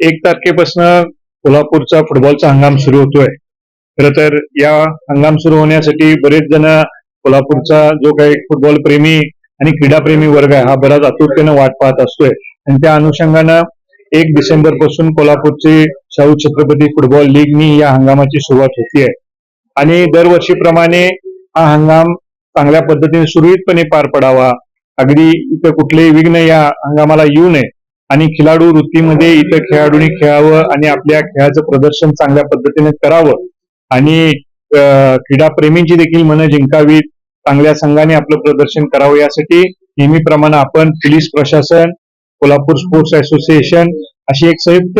एक तारखेपासून कोल्हापूरचा फुटबॉलचा हंगाम सुरू होतोय. खर तर या हंगाम सुरू होण्यासाठी बरेच जण कोल्हापूरचा जो काही फुटबॉल प्रेमी आणि क्रीडाप्रेमी वर्ग आहे हा बराच आतुरतेनं वाट पाहत असतोय. आणि त्या अनुषंगानं एक डिसेंबरपासून कोल्हापूरची शाहू छत्रपती फुटबॉल लीगनी या हंगामाची सुरुवात होतीये. आणि दरवर्षीप्रमाणे हा हंगाम चांगल्या पद्धतीने सुरळीतपणे पार पडावा. अगदी इथं कुठलेही विघ्न या हंगामाला येऊ नये. आणि खिलाडू वृत्तीमध्ये इतर खेळाडूंनी खेळावं आणि आपल्या खेळाचं प्रदर्शन चांगल्या पद्धतीने करावं. आणि क्रीडाप्रेमींची देखील मनं जिंकावीत चांगल्या संघाने आपलं प्रदर्शन करावं यासाठी नेहमीप्रमाणे आपण पोलीस प्रशासन कोल्हापूर स्पोर्ट्स असोसिएशन अशी एक संयुक्त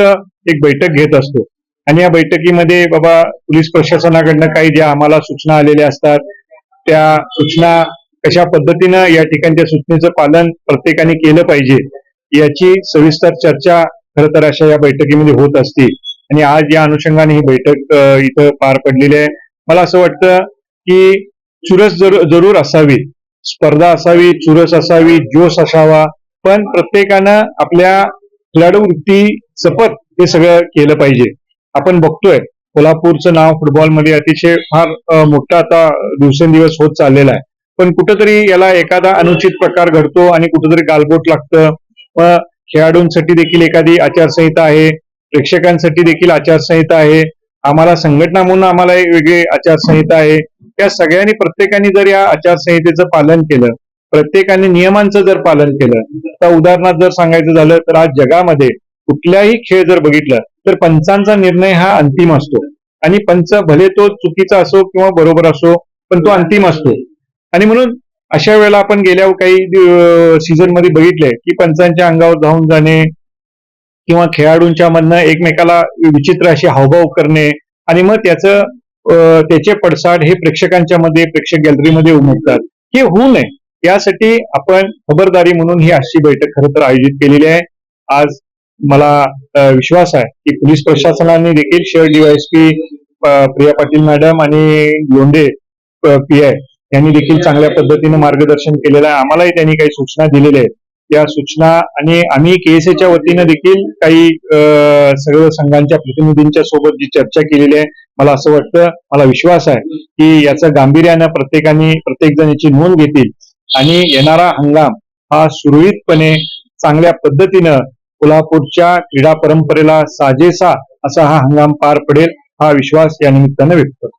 एक बैठक घेत असतो. आणि या बैठकीमध्ये बाबा पोलीस प्रशासनाकडनं काही ज्या आम्हाला सूचना आलेल्या असतात त्या सूचना कशा पद्धतीनं या ठिकाणच्या सूचनेचं पालन प्रत्येकाने केलं पाहिजे? याची सविस्तर चर्चा खर तर अशा या बैठकीमध्ये होत असते आणि आज या अनुषंगाने ही बैठक इथं पार पडलेली आहे. मला असं वाटतं की चुरस जरूर जरूर असावी स्पर्धा असावी चुरस असावी जोश असावा पण प्रत्येकानं आपल्या खेळाडू वृत्ती जपत हे सगळं केलं पाहिजे. आपण बघतोय कोल्हापूरचं नाव फुटबॉलमध्ये अतिशय फार मोठं आता दिवसेंदिवस होत चाललेलं आहे. पण कुठंतरी याला एखादा अनुचित प्रकार घडतो आणि कुठंतरी गालबोट लागतं. व खेळाडूंसाठी देखील एखादी आचारसंहिता आहे प्रेक्षकांसाठी देखील आचारसंहिता आहे आम्हाला संघटना म्हणून आम्हाला एक वेगळी आचारसंहिता आहे. त्या सगळ्यांनी प्रत्येकाने जर या आचारसंहितेचं पालन केलं प्रत्येकाने नियमांचं जर पालन केलं तर उदाहरणार्थ जर सांगायचं झालं तर आज जगामध्ये कुठल्याही खेळ जर बघितलं तर पंचांचा निर्णय हा अंतिम असतो. आणि पंच भले तो चुकीचा असो किंवा बरोबर असो पण तो अंतिम असतो. आणि म्हणून अशा वेळेला आपण गेल्या काही सीझनमध्ये बघितले की पंचांच्या अंगावर धावून जाणे किंवा खेळाडूंच्या मधनं एकमेकाला विचित्र अशी हावभाव करणे आणि मग त्याचं त्याचे पडसाद हे प्रेक्षकांच्या मध्ये प्रेक्षक गॅलरीमध्ये उमटतात. हे होऊ नये. यासाठी आपण खबरदारी म्हणून ही अशी बैठक खरं तर आयोजित केलेली आहे. आज मला विश्वास आहे की पोलीस प्रशासनाने देखील शहर डीवायएसपी प्रिया पाटील मॅडम आणि लोंढे पी आय यांनी देखील चांगल्या पद्धतीने मार्गदर्शन केलेलं आहे. आम्हालाही त्यांनी काही सूचना दिलेल्या आहेत. त्या सूचना आणि आम्ही केएसएच्या वतीनं देखील काही सर्व संघांच्या प्रतिनिधींच्या सोबत जी चर्चा केलेली आहे मला असं वाटतं मला विश्वास आहे की याचं गांभीर्यानं प्रत्येकाने प्रत्येक जण याची नोंद घेतील. आणि येणारा हंगाम हा सुरळीतपणे चांगल्या पद्धतीनं कोल्हापूरच्या क्रीडा परंपरेला साजेसा असा हा हंगाम पार पडेल हा विश्वास या निमित्तानं व्यक्त करतो.